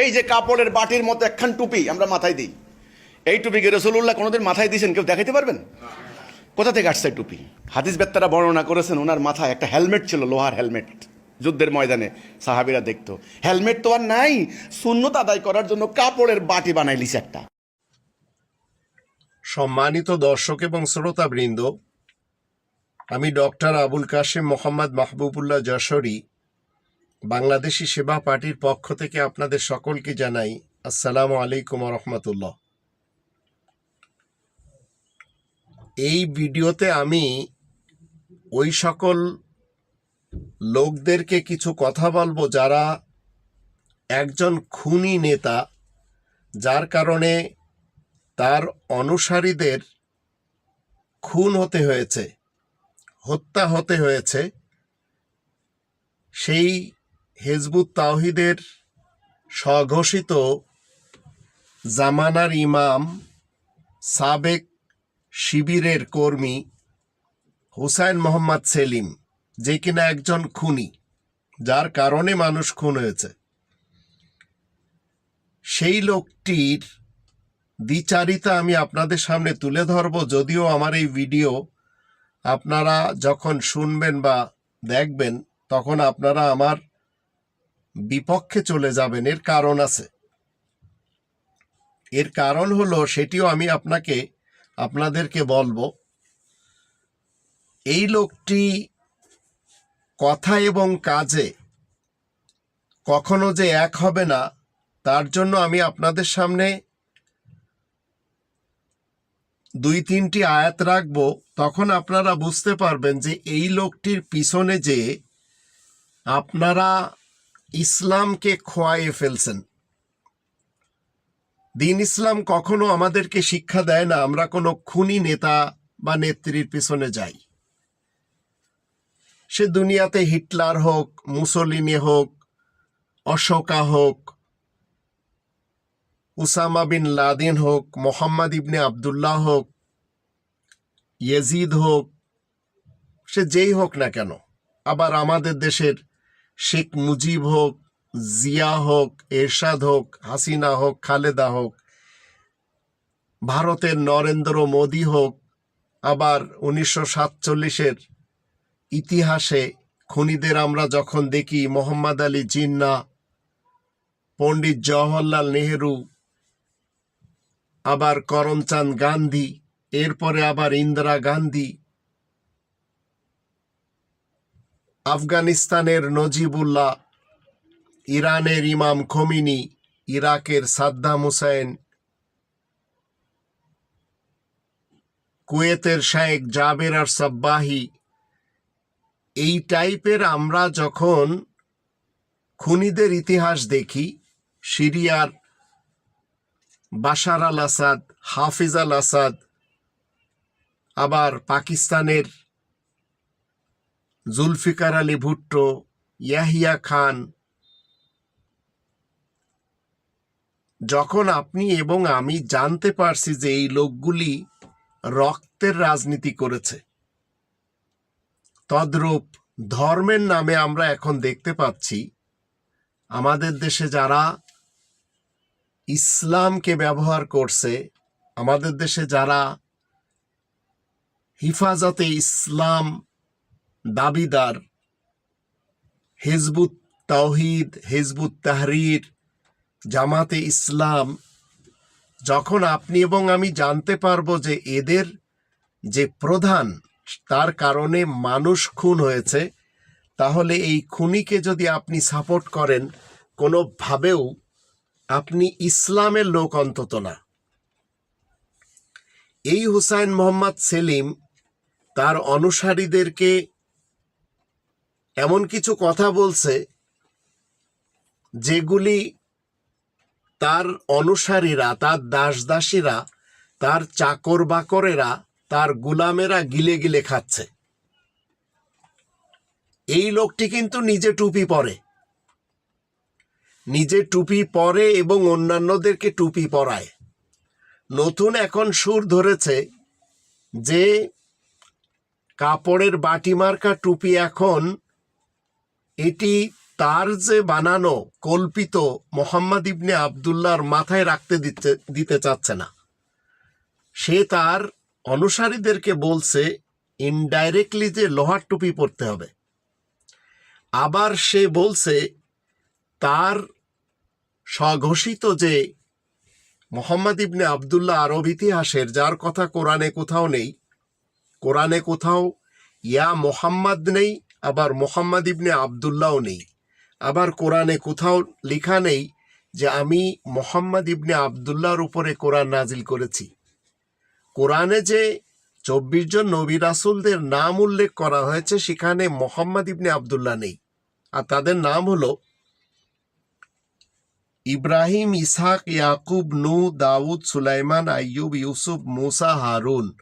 এই যে কাপড়ের বাটির মতো একখান টুপি আমরা মাথায় দিই। এই টুপিকে রসুল্লাহ কোনোদিন মাথায় দিয়েছেন, কেউ দেখাইতে পারবেন? কোথা থেকে আসছে টুপি? হাদিস বেত্তারা বর্ণনা করেছেন, ওনার মাথায় একটা হেলমেট ছিল, লোহার হেলমেট। যুদ্ধের ময়দানে সাহাবিরা দেখতো। হেলমেট তো আর নাই শূন্যতা আদায় করার জন্য কাপড়ের বাটি বানাইলিস একটা। সম্মানিত দর্শক এবং শ্রোতাবৃন্দ, আমি ডক্টর আবুল কাশেম মোহাম্মদ মাহবুবুল্লাহ যশোরী বাংলাদেশি সেবা পার্টির পক্ষ থেকে আপনাদের সকলকে জানাই আসসালামু আলাইকুম রহমতুল্লাহ। এই ভিডিওতে আমি ওই সকল লোকদেরকে কিছু কথা বলব যারা একজন খুনি নেতা, যার কারণে তার অনুসারীদের খুন হতে হয়েছে, হত্যা হতে হয়েছে। সেই হেজবুত তাওহিদের স্বঘোষিত জামানার ইমাম সাবেক শিবিরের কর্মী হুসাইন মোহাম্মদ সেলিম, যে কিনা একজন খুনি, যার কারণে মানুষ খুন হয়েছে। সেই লোকটির দ্বিচারিতা আমি আপনাদের সামনে তুলে ধরব, যদিও আমার এই ভিডিও আপনারা যখন শুনবেন বা দেখবেন, তখন আপনারা আমার বিপক্ষে চলে যাবেন এর কারণ আছে। এর কারণ হলো, সেটিও আমি আপনাকে, আপনাদেরকে বলব, এই লোকটি কথা এবং কাজে কখনো যে এক হবে না, তার জন্য আমি আপনাদের সামনে দুই তিনটি আয়াত রাখব। তখন আপনারা বুঝতে পারবেন যে এই লোকটির পিছনে যে আপনারা ইসলামকে খোয়াইয়ে ফেলছেন। দিন ইসলাম কখনো আমাদেরকে শিক্ষা দেয় না, আমরা কোনো খুনি নেতা বা নেত্রীর পিছনে যাই। সে দুনিয়াতে হিটলার হোক, মুসলিনি হোক, অশোকা হোক, উসামা বিন লাদিন হোক, মোহাম্মদ ইবনে আবদুল্লাহ হোক, ইয়েজিদ হোক, সে যেই হোক না কেন, আবার আমাদের দেশের শেখ মুজিব হোক, জিয়া হোক, এরশাদ হোক, হাসিনা হোক, খালেদা হোক, ভারতের নরেন্দ্র মোদী হোক, আবার উনিশশো সাতচল্লিশের ইতিহাসে খুনিদের আমরা যখন দেখি, মোহাম্মদ আলী জিন্না, পণ্ডিত জওহরলাল নেহেরু, আবার করমচাঁদ গান্ধী, এরপরে আবার ইন্দিরা গান্ধী আফগানিস্তানের নজিবুল্লাহ, ইরানের ইমাম খমিনি, ইরাকের সাদ্দাম হুসাইন কুয়েতের শায়েক জাবের আর সাব্বাহি। এই টাইপের আমরা যখন খুনিদের ইতিহাস দেখি, সিরিয়ার বাশার আল আসাদ, হাফিজ আল আসাদ, আবার পাকিস্তানের জুলফিকার আলী ভুট্টো, ইয়াহিয়া খান। যখন আপনি এবং আমি জানতে পারছি যে এই লোকগুলি রক্তের রাজনীতি করেছে, তদ্রূপ ধর্মের নামে আমরা এখন দেখতে পাচ্ছি, আমাদের দেশে যারা ইসলামকে ব্যবহার করছে, আমাদের দেশে যারা হিফাজতে ইসলাম দাবিদার, হিজবুত তাওহিদ, হিজবুত তাহরির, জামাতে ইসলাম। যখন আপনি এবং আমি জানতে পারব যে এদের যে প্রধান, তার কারণে মানুষ খুন হয়েছে, তাহলে এই খুনিকে যদি আপনি সাপোর্ট করেন, কোনোভাবেও আপনি ইসলামের লোক অন্তত না। এই হুসাইন মোহাম্মদ সেলিম তার অনুসারীদেরকে এমন কিছু কথা বলছে যেগুলি তার অনুসারীরা, তার দাস দাসীরা তার চাকর বাকরেরা তার গুলামেরা গিলে গিলে খাচ্ছে। এই লোকটি কিন্তু নিজে টুপি পরে। নিজে টুপি পরে এবং অন্যান্যদেরকে টুপি পরায়। নতুন এখন সুর ধরেছে যে কাপড়ের বাটি মার্কা টুপি এখন এটি তার যে বানানো, কল্পিত মোহাম্মদ ইবনে আবদুল্লাহর মাথায় রাখতে দিতে দিতে চাচ্ছে না। সে তার অনুসারীদেরকে বলছে ইনডাইরেক্টলি যে লোহার টুপি পরতে হবে। আবার সে বলছে, তার স্বঘোষিত যে মোহাম্মদ ইবনে আবদুল্লাহ আরব ইতিহাসের, যার কথা কোরআনে কোথাও নেই, কোরআনে কোথাও ইয়া মোহাম্মদ নেই আবার মোহাম্মদ ইবনে আবদুল্লাহও নেই। আবার কোরআনে কোথাও লেখা নেই যে আমি মোহাম্মদ ইবনে আবদুল্লাহর উপরে কোরআন নাজিল করেছি। কোরআনে যে চব্বিশ জন নবী রাসুলদের নাম উল্লেখ করা হয়েছে, সেখানে মোহাম্মদ ইবনে আবদুল্লাহ নেই। আর তাদের নাম হলো ইব্রাহিম, ইসহাক, ইয়াকুব নু দাউদ, সুলাইমান, আইয়ুব, ইউসুফ, মুসা, হারুন।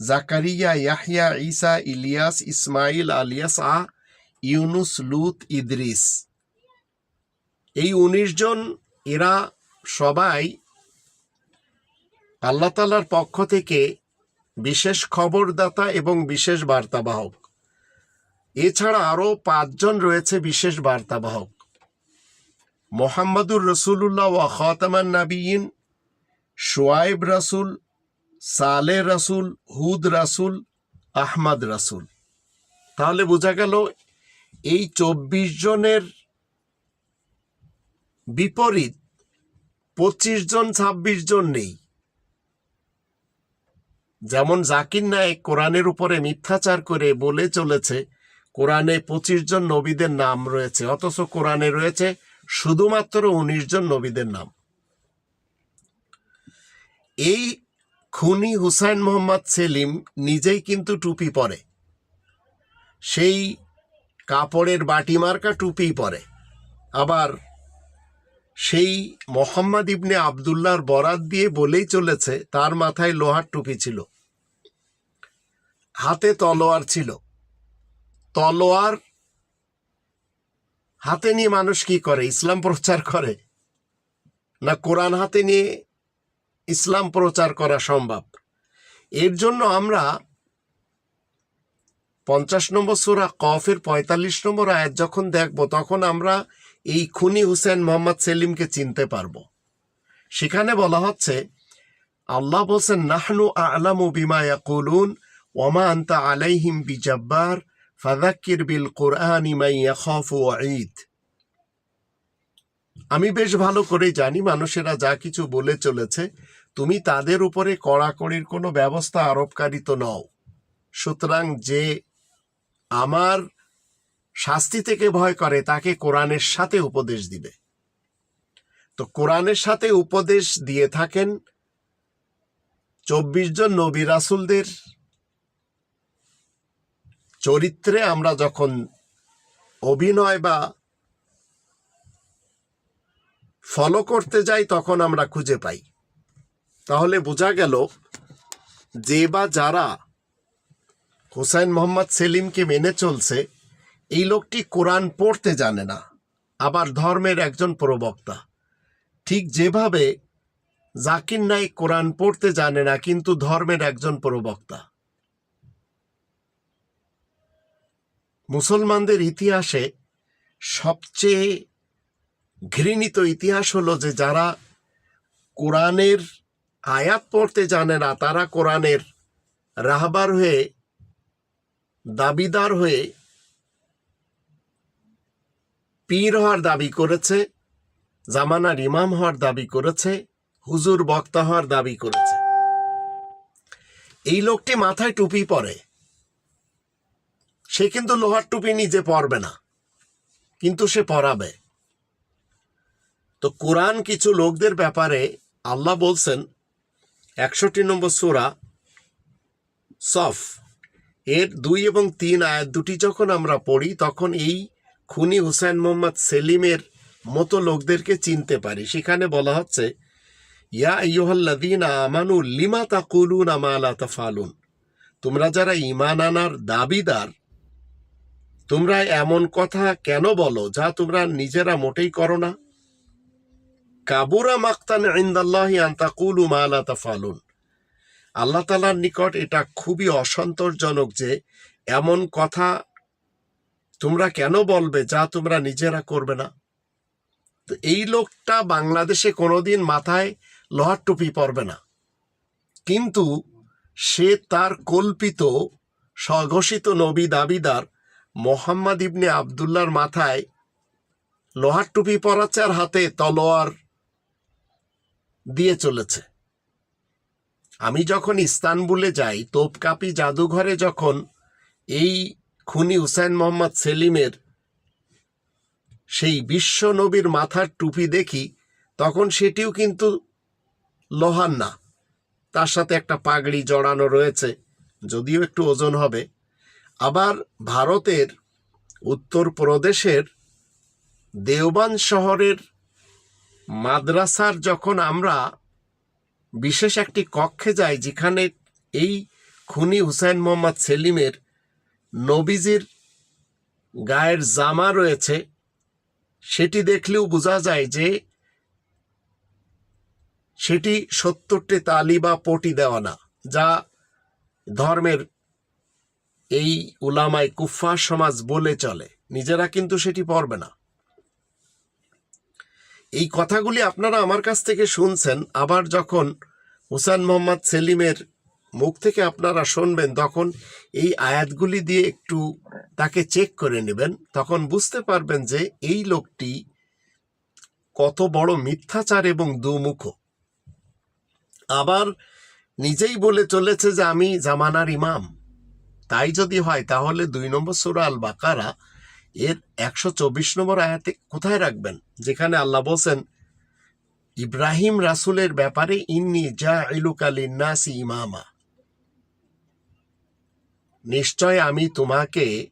জাকারিয়া ইয়াহিয়া ঈসা ইলিয়াস ইসমাইল আলিয়াস আ ইউনুস লুত ইদ্রিস এই উনিশ জন, এরা সবাই আল্লাহ তালার পক্ষ থেকে বিশেষ খবরদাতা এবং বিশেষ বার্তাবাহক। এছাড়া আরও পাঁচজন রয়েছে বিশেষ বার্তাবাহক। মোহাম্মদুর রসুল্লাহ ওয়া খতামান নাবিয়িন সোয়াইব রাসুল সালে রাসুল, হুদ রাসুল, আহমদ রাসুল। তাহলে বোঝা গেল এই চব্বিশ জনের বিপরীত পঁচিশ জন, ছাব্বিশ জন নেই। যেমন জাকির নায়েক কোরআনের উপরে মিথ্যাচার করে বলে চলেছে, কোরআনে পঁচিশ জন নবীদের নাম রয়েছে, অথচ কোরআনে রয়েছে শুধুমাত্র উনিশ জন নবীদের নাম। এই খুনি হুসাইন মোহাম্মদ সেলিম নিজেই কিন্তু টুপি পরে। সেই কাপড়ের বাটি মার্কা টুপি পরে। আবার সেই মোহাম্মদ ইবনে আবদুল্লাহর বরাত দিয়ে বলেই চলেছে, তার মাথায় লোহার টুপি ছিল। হাতে তলোয়ার ছিল। তলোয়ার হাতে নিয়ে মানুষ কি করে? ইসলাম প্রচার করে? না কোরআন হাতে নিয়ে ইসলাম প্রচার করা সম্ভব। এর জন্য আমরা পঞ্চাশ নম্বর সুরা কফের পঁয়তাল্লিশ নম্বর আয়াত যখন দেখব, তখন আমরা এই খুনি হুসেন মোহাম্মদ সেলিমকে চিনতে পারব। সেখানে বলা হচ্ছে, আল্লাহ বলছেন, নাহনু আলামু বিমা ইয়াকুলুন ওমা আন্তা আলাইহিম বিজাব্বার ফাদাক্কির বিল কোরআনি মাই ইয়াখাফু ঈদ আমি বেশ ভালো করে জানি, মানুষেরা যা কিছু বলে চলেছে তুমি তাদের উপরে কড়াকড়ির কোনো ব্যবস্থা আরোপকারী তো নও। সুতরাং যে আমার শাস্তি থেকে ভয় করে, তাকে কোরআনের সাথে উপদেশ দিবে। তো কোরআনের সাথে উপদেশ দিয়ে থাকেন চব্বিশ জন নবী রাসুলদের চরিত্রে আমরা যখন অভিনয় বা ফলো করতে যাই, তখন আমরা খুঁজে পাই। তাহলে বোঝা গেল যে বা যারা হুসাইন মোহাম্মদ সেলিমকে মেনে চলছে, এই লোকটি কোরআন পড়তে জানে না, আবার ধর্মের একজন প্রবক্তা। ঠিক যেভাবে জাকির নাইক কোরআন পড়তে জানে না, কিন্তু ধর্মের একজন প্রবক্তা। মুসলমানদের ইতিহাসে সবচেয়ে ঘৃণিত ইতিহাস হলো যে যারা কোরআনের আয়াত পড়তে জানে না, তারা কোরআনের রাহবার হয়ে, দাবিদার হয়ে পীর হওয়ার দাবি করেছে, জামানার ইমাম হওয়ার দাবি করেছে, হুজুর বক্তা হওয়ার দাবি করেছে। এই লোকটি মাথায় টুপি পরে। সে কিন্তু লোহার টুপি নিজে পরবে না, কিন্তু সে পরাবে। তো কোরআন কিছু লোকদের ব্যাপারে আল্লাহ বলছেন একষট্টি নম্বর সুরা সফ। এর দুই এবং তিন আয়াত দুটি যখন আমরা পড়ি, তখন এই খুনি হুসাইন মোহাম্মদ সেলিমের মতো লোকদেরকে চিনতে পারি। সেখানে বলা হচ্ছে, ইয়া ইয়োহাল্লাদিন আমানু লিমা তাকুলুন আমালা তাফালুন? তোমরা যারা ইমান আনার দাবিদার, তোমরা এমন কথা কেন বলো যা তোমরা নিজেরা মোটেই করো না? কাবুরা মাক্তান ইন্দাল্লাহি আন্তাকুলু মালা তাফালুন। আল্লাহ তালার নিকট এটা খুবই অসন্তোষজনক যে, এমন কথা তোমরা কেন বলবে যা তোমরা নিজেরা করবে না? তো এই লোকটা বাংলাদেশে কোনোদিন মাথায় লোহার টুপি পরবে না। কিন্তু সে তার কল্পিত, স্বঘোষিত নবী দাবিদার মোহাম্মদ ইবনে আবদুল্লার মাথায় লোহার টুপি পরাচ্ছে আর হাতে তলোয়ার দিয়ে চলেছে। আমি যখন ইস্তানবুলে যাই, তোপকাপি জাদুঘরে যখন এই খুনি হুসাইন মোহাম্মদ সেলিমের সেই বিশ্ব নবীর মাথার টুপি দেখি, তখন সেটিও কিন্তু লোহার না। তার সাথে একটা পাগড়ি জড়ানো রয়েছে, যদিও একটু ওজন হবে। আবার ভারতের উত্তরপ্রদেশের দেওবান শহরের মাদ্রাসার যখন আমরা বিশেষ একটি কক্ষে যাই, যেখানে এই খুনি হুসাইন মোহাম্মদ সেলিমের নবীজির গায়ের জামা রয়েছে, সেটি দেখলেও বোঝা যায় যে সেটি সত্তরটি তালি বা পটি দেওয়া না, যা ধর্মের এই উলামায় কুফফা সমাজ বলে চলে। নিজেরা কিন্তু সেটি পড়বে না। এই কথাগুলি আপনারা আমার কাছ থেকে শুনছেন, আবার যখন হুসান মোহাম্মদ সেলিমের মুখ থেকে আপনারা শুনবেন, তখন এই আয়াতগুলি দিয়ে একটু তাকে চেক করে নেবেন, তখন বুঝতে পারবেন যে এই লোকটি কত বড় মিথ্যাচার এবং দুমুখ আবার নিজেই বলে চলেছে যে আমি জামানার ইমাম। তাই যদি হয়, তাহলে দুই নম্বর সুরা আল বাকারা এর একশো চব্বিশ নম্বর আয়াতে কোথায় রাখবেন? যেখানে আল্লাহ বলছেন, ইব্রাহিম রাসুলের ব্যাপারে ইন্নি যা ইলুকালিন্নাসি ইমামা। নিশ্চয় আমি তোমাকে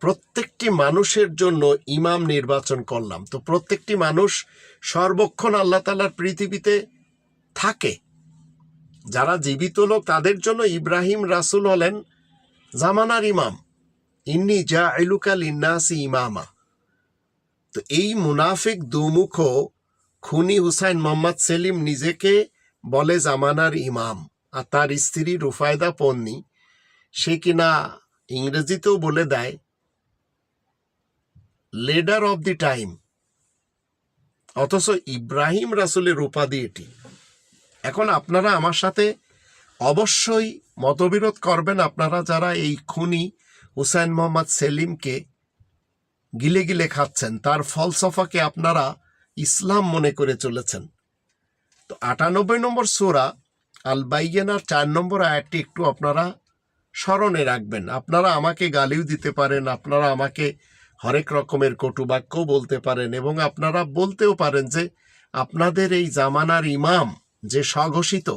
প্রত্যেকটি মানুষের জন্য ইমাম নির্বাচন করলাম। তো প্রত্যেকটি মানুষ সর্বক্ষণ আল্লাহ তালার পৃথিবীতে থাকে। যারা জীবিত লোক, তাদের জন্য ইব্রাহিম রাসুল হলেন জামানার ইমাম। ইন্নি যা ইলুকাল ইন্নাসি ইমামা তো এই মুনাফিক দুমুখ খুনি হুসাইন মোহাম্মদ সেলিম নিজেকে বলে জামানার ইমাম আর তার স্ত্রী রুফায়দা পন্নী। সে কিনা ইংরেজিতেও বলে দেয় লিডার অব দি টাইম অথচ ইব্রাহিম রাসুলের উপাধি এটি। এখন আপনারা আমার সাথে অবশ্যই মতবিরোধ করবেন আপনারা যারা এই খুনি হুসাইন মোহাম্মদ সেলিমকে গিলে গিলে খাচ্ছেন। তার ফলসফাকে আপনারা ইসলাম মনে করে চলেছেন। তো আটানব্বই নম্বর সোরা আল বাইয়েনার চার নম্বর আয়াতটি একটু আপনারা স্মরণে রাখবেন। আপনারা আমাকে গালিও দিতে পারেন, আপনারা আমাকে হরেক রকমের কটুবাক্য বলতে পারেন এবং আপনারা বলতেও পারেন যে আপনাদের এই জামানার ইমাম যে স্বঘোষিত,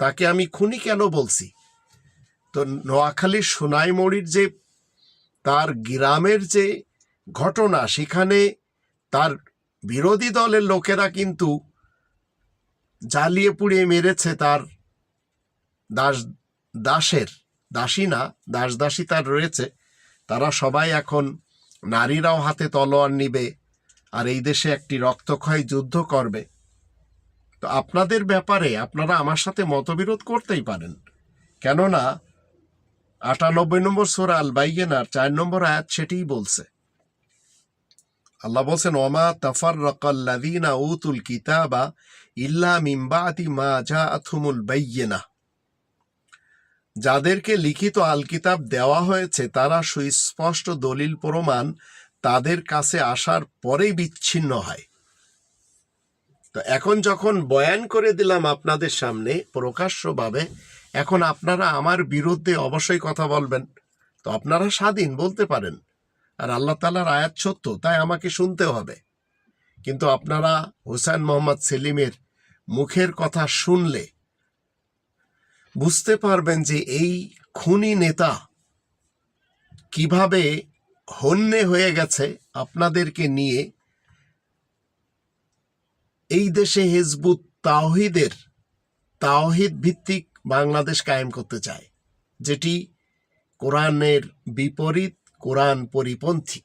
তাকে আমি খুনি কেন বলছি? তো নোয়াখালীর সোনাইমড়ির যে তার গ্রামের যে ঘটনা, সেখানে তার বিরোধী দলের লোকেরা কিন্তু জ্বালিয়ে পুড়িয়ে মেরেছে তার দাস, দাসের, দাসী না, দাস দাসী তার রয়েছে। তারা সবাই এখন নারীরাও হাতে তলোয়ার নিবে আর এই দেশে একটি রক্তক্ষয় যুদ্ধ করবে। তো আপনাদের ব্যাপারে আপনারা আমার সাথে মতবিরোধ করতেই পারেন। কেননা আটানব্বই নম্বর সোরা আল বাইয়েনার চার নম্বর আয়াত সেটিই বলছে। আল্লাহ বলছেন ওমা তাফার রকাল্লাদিনা উতুল কিতাবা ইল্লা মিম্বাতি মা আথুমুল বাইয়েনা যাদেরকে লিখিত আল কিতাব দেওয়া হয়েছে, তারা সুস্পষ্ট দলিল প্রমাণ তাদের কাছে আসার পরেই বিচ্ছিন্ন হয়। তো এখন যখন বয়ান করে দিলাম আপনাদের সামনে প্রকাশ্যভাবে এখন আপনারা আমার বিরুদ্ধে অবশ্যই কথা বলবেন। তো আপনারা স্বাধীন, বলতে পারেন। আর আল্লাহ তালার আয়াত সত্য, তাই আমাকে শুনতে হবে। কিন্তু আপনারা হুসাইন মোহাম্মদ সেলিমের মুখের কথা শুনলে বুঝতে পারবেন যে এই খুনি নেতা কীভাবে হন্যে হয়ে গেছে আপনাদেরকে নিয়ে। এই দেশে হেজবুত তাওহিদের, তাওহিদ ভিত্তিক বাংলাদেশ কায়েম করতে চায়, যেটি কোরআনের বিপরীত কোরআন পরিপন্থী।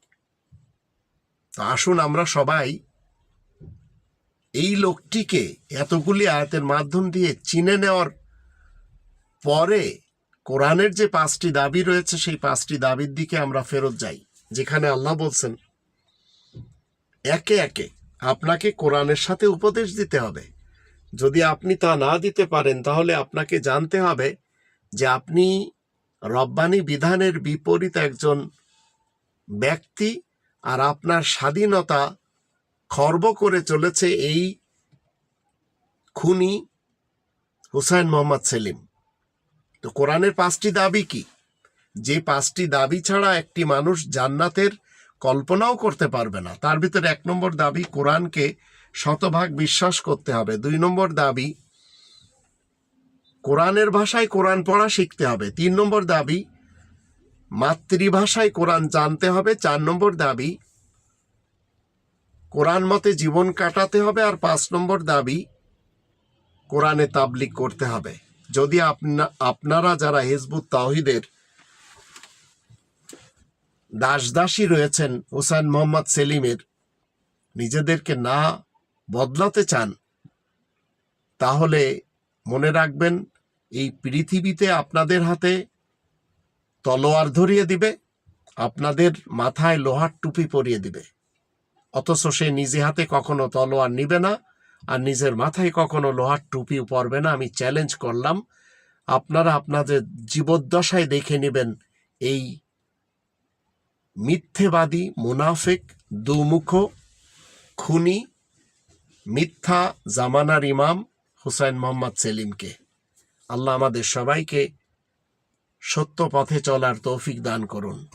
তো আসুন আমরা সবাই এই লোকটিকে এতগুলি আয়াতের মাধ্যম দিয়ে চিনে নেওয়ার পরে কোরআনের যে পাঁচটি দাবি রয়েছে, সেই পাঁচটি দাবির দিকে আমরা ফেরত যাই, যেখানে আল্লাহ বলছেন, একে একে আপনাকে কোরআনের সাথে উপদেশ দিতে হবে। যদি আপনি তা না দিতে পারেন, তাহলে আপনাকে জানতে হবে যে আপনি রব্বানি বিধানের বিপরীত একজন ব্যক্তি আর আপনার স্বাধীনতা খর্ব করে চলেছে এই খুনি হুসাইন মোহাম্মদ সেলিম। তো কোরআনের পাঁচটি দাবি কি? যে পাঁচটি দাবি ছাড়া একটি মানুষ জান্নাতের কল্পনাও করতে পারবে না। তার ভিতরে এক নম্বর দাবি কোরআনকে শতভাগ বিশ্বাস করতে হবে। দুই নম্বর দাবি, কোরআনের ভাষায় কোরআন পড়া শিখতে হবে। তিন নম্বর দাবি, মাতৃভাষায় কোরআন জানতে হবে। চার নম্বর দাবি, কোরআন মতে জীবন কাটাতে হবে। আর পাঁচ নম্বর দাবি, কোরআনে তাবলিক করতে হবে। যদি আপনা, আপনারা যারা হিজবুত তাহিদের দাস দাসী রয়েছেন, হুসাইন মোহাম্মদ সেলিমের, নিজেদেরকে না বদলাতে চান, তাহলে মনে রাখবেন এই পৃথিবীতে আপনাদের হাতে তলোয়ার ধরিয়ে দিবে, আপনাদের মাথায় লোহার টুপি পরিয়ে দিবে। অথচ সে নিজে হাতে কখনো তলোয়ার নিবে না আর নিজের মাথায় কখনো লোহার টুপি পরবে না। আমি চ্যালেঞ্জ করলাম, আপনারা আপনাদের জীবদ্দশায় দেখে নেবেন এই মিথ্যেবাদী, মুনাফিক দুমুখ খুনি মিথ্যা জামানার ইমাম হুসাইন মোহাম্মদ সেলিমকে। আল্লাহ আমাদের সবাইকে সত্য পথে চলার তৌফিক দান করুন।